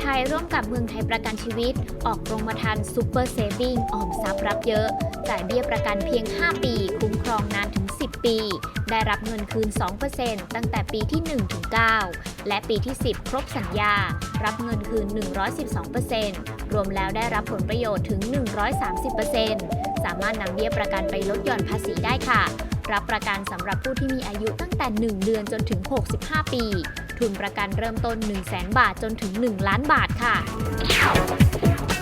ไทยร่วมกับเมืองไทยประกันชีวิต ออกกรมธรรม์ซูเปอร์เซฟิงออมทรัพย์รับเยอะ จ่ายเบี้ยประกันเพียง 5 ปี คุ้มครองนานถึง 10 ปี ได้รับเงินคืน 2%ตั้งแต่ปีที่ 1 ถึง 9 และปีที่ 10 ครบสัญญา รับเงินคืน 112%รวมแล้วได้รับผลประโยชน์ถึง 130%สามารถนำเบี้ยประกันไปลดหย่อนภาษีได้ค่ะ รับประกันสำหรับผู้ที่มีอายุตั้งแต่ 1 เดือนจนถึง 65 ปี ทุนประกันเริ่มต้น 1 0 0 0 0 0 บาทจนถึง 1 ล้านบาทค่ะ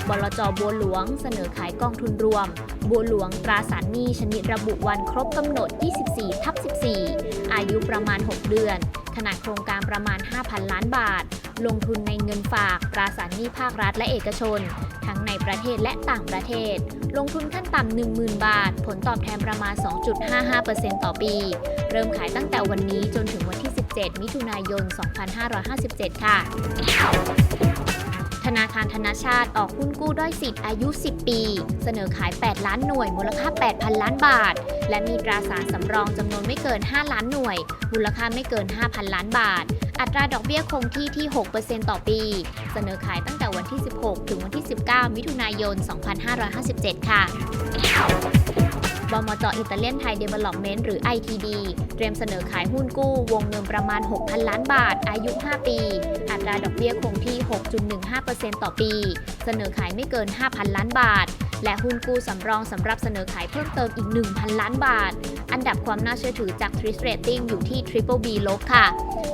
บลจบัวหลวงเสนอขายกองทุนรวม บัวหลวงตราสารหนี้ชนิดระบุวันครบกำหนด 24 ทับ 14 อายุประมาณ 6 เดือน ขนาดโครงการประมาณ 5,000 ล้านบาท ลงทุนในเงินฝากตราสารหนี้ภาครัฐและเอกชน ทั้งในประเทศและต่างประเทศ ลงทุนขั้นต่ำ 10,000 บาท ผลตอบแทนประมาณ 2.55%ต่อปี เริ่มขายตั้งแต่วันนี้จนถึงวันที่ 17 มิถุนายน 2557 ค่ะ ธนาคารธนาชาติออกหุ้นกู้ด้อยสิทธิ์อายุ 10 ปี เสนอขาย 8 ล้านหน่วย มูลค่า 8,000 ล้านบาท และมีตราสารสำรองจำนวนไม่เกิน 5 ล้านหน่วย มูลค่าไม่เกิน 5,000 ล้านบาทอัตราดอกเบี้ยคงที่ที่ 6%ต่อปี เสนอขายตั้งแต่วันที่ 16 ถึงวันที่ 19 มิถุนายน 2557 ค่ะ บมจอิตาเลียนไทยเดเวล็อปเมนต์หรือ ITD เตรียมเสนอขายหุ้นกู้ วงเงินประมาณ 6,000 ล้านบาท อายุ 5 ปี อัตราดอกเบี้ยคงที่ 6.15%ต่อปี เสนอขายไม่เกิน 5,000 ล้านบาท และหุ้นกู้สำรองสำหรับเสนอขายเพิ่มเติมอีก 1,000 ล้านบาท อันดับความน่าเชื่อถือจาก t r i s Rating อยู่ที่ Triple B ลบค่ะ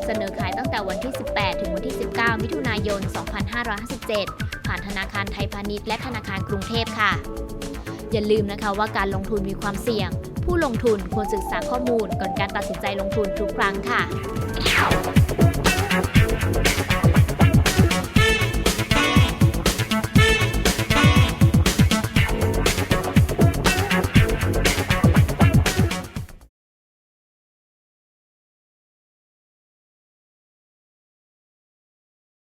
เสนอขายตั้งแต่วันที่ 18 ถึงวันที่ 19 มิถุนายน 2557 ผ่านธนาคารไทยพาณิชย์และธนาคารกรุงเทพค่ะ อย่าลืมนะคะว่าการลงทุนมีความเสี่ยง ผู้ลงทุนควรศึกษาข้อมูลก่อนการตัดสินใจลงทุนทุกครั้งค่ะ